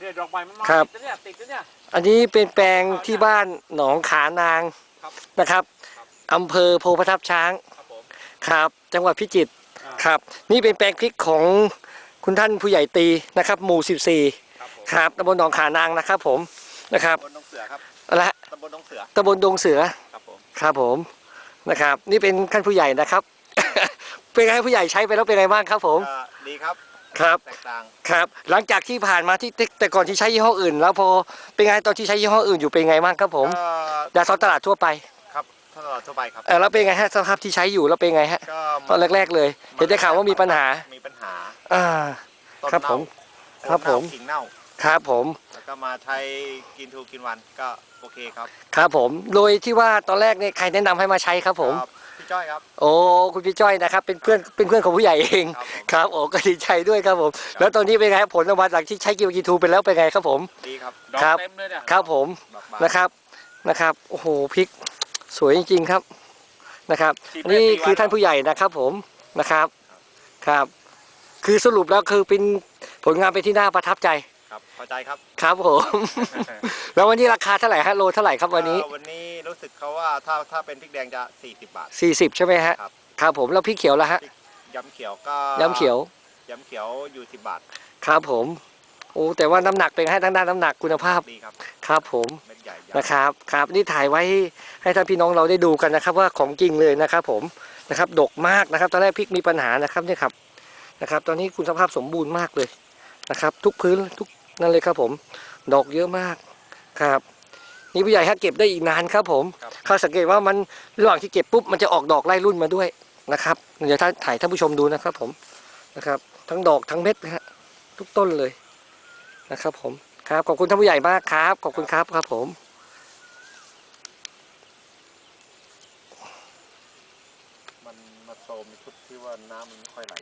เนี่ยดอกใบมันมาครับ ติดนะเนี่ยติดนะเนี่ย อันนี้เป็นแปลงที่บ้านหนองขานางครับ นะครับครับอำเภอโพธิ์ประทับช้างครับผม ครับ จังหวัดพิจิตรอ่า ครับ นี่เป็นแปลงพริกของคุณท่านผู้ใหญ่ตีนะครับ หมู่14ครับผมครับตำบลหนองขานางนะครับ ผมนะครับตำบลดงเสือครับเอาละตำบลดงเสือตำบลดงเสือครับผมครับผมนะครับ นี่เป็นท่านผู้ใหญ่นะครับ เป็นไงผู้ใหญ่ใช้ไปแล้วเป็นไงบ้างครับผมก็ดีครับ ครับแตกต่างครับ หลังจากที่ผ่านมาที่แต่ก่อนที่ใช้ยี่ห้ออื่น แล้วพอเป็นไงตอนที่ใช้ยี่ห้ออื่นอยู่เป็นไงบ้างครับผมก็ยาท้องตลาดทั่วไปครับตลอดทั่วไปครับเออแล้วเป็นไงฮะสภาพที่ใช้อยู่แล้วเป็นไงฮะก็ตอนแรก ๆ เลย เห็นได้ข่าวว่ามีปัญหามีปัญหาอ่าต้นครับผมเน่าครับผมโนเน่ากิ่งเน่าครับผมแล้วก็มาใช้กินทูกินวันก็โอเคครับ ครับผมโดยที่ว่าตอนแรกเนี่ยใครแนะนำให้มาใช้ครับผมครับ พี่จ้อยครับ โอ้คุณพี่จ้อยนะครับ เป็นเพื่อนเป็นเพื่อนของผู้ใหญ่เองครับผม ครับโอ้ก็ดีใจด้วยครับผม แล้วตอนนี้เป็นไงครับผลออกมาจากที่ใช้กิวกีทูไปแล้วเป็นไงครับผม ดีครับดอกครับ เต็มเลยเนี่ยครับผมดอกบาน นะครับนะครับโอ้โหพริกสวยจริงๆครับนะครับฉีดไปนี่สี่คือวันท่านผู้ใหญ่นะครับผมนะครับครับ คือสรุปแล้วคือเป็นผลงานเป็นที่น่าประทับใจครับพอใจครับ ครับผม แล้ววันนี้ราคาเท่าไหร่ฮะโลเท่าไหร่ครับวันนี้ เอ่อวันนี้ รู้สึกเขาว่าถ้าถ้าเป็นพริกแดงจะ 40 บาท 40 ใช่ไหมฮะ ครับ ครับผมแล้วพริกเขียวละฮะยำเขียวก็ย้ำเขียวยำเขียวอยู่ 10 บาท ครับผม โอ้แต่ว่าน้ำหนักเป็นให้ทั้งด้านน้ำหนักคุณภาพ ดีครับครับผมเม็ดใหญ่ยาวนะครับ ครับนี่ถ่ายไว้ให้ท่านพี่น้องเราได้ดูกันนะครับ ว่าของจริงเลยนะครับ ผมนะครับดกมากนะครับตอนแรกพริกมีปัญหานะครับเนี่ยครับนะครับ ตอนนี้คุณสภาพสมบูรณ์มากเลยนะครับ ทุกพื้นทุกนั่นเลยครับผม ดอกเยอะมากครับ นี่ผู้ใหญ่ฮะเก็บได้อีกนานครับผมครับเขาสังเกตว่ามันระหว่างที่เก็บปุ๊บมันจะออกดอกไล่รุ่นมาด้วยนะครับเดี๋ยวท่านถ่ายท่านผู้ชมดูนะครับผมนะครับ ทั้งดอกทั้งเม็ดนะฮะทุกต้นเลยนะครับ ผมครับขอบคุณท่านผู้ใหญ่มากครับ ขอบคุณครับครับผมมันมาโซมในชุดที่ว่าน้ำมันไม่ค่อยไหล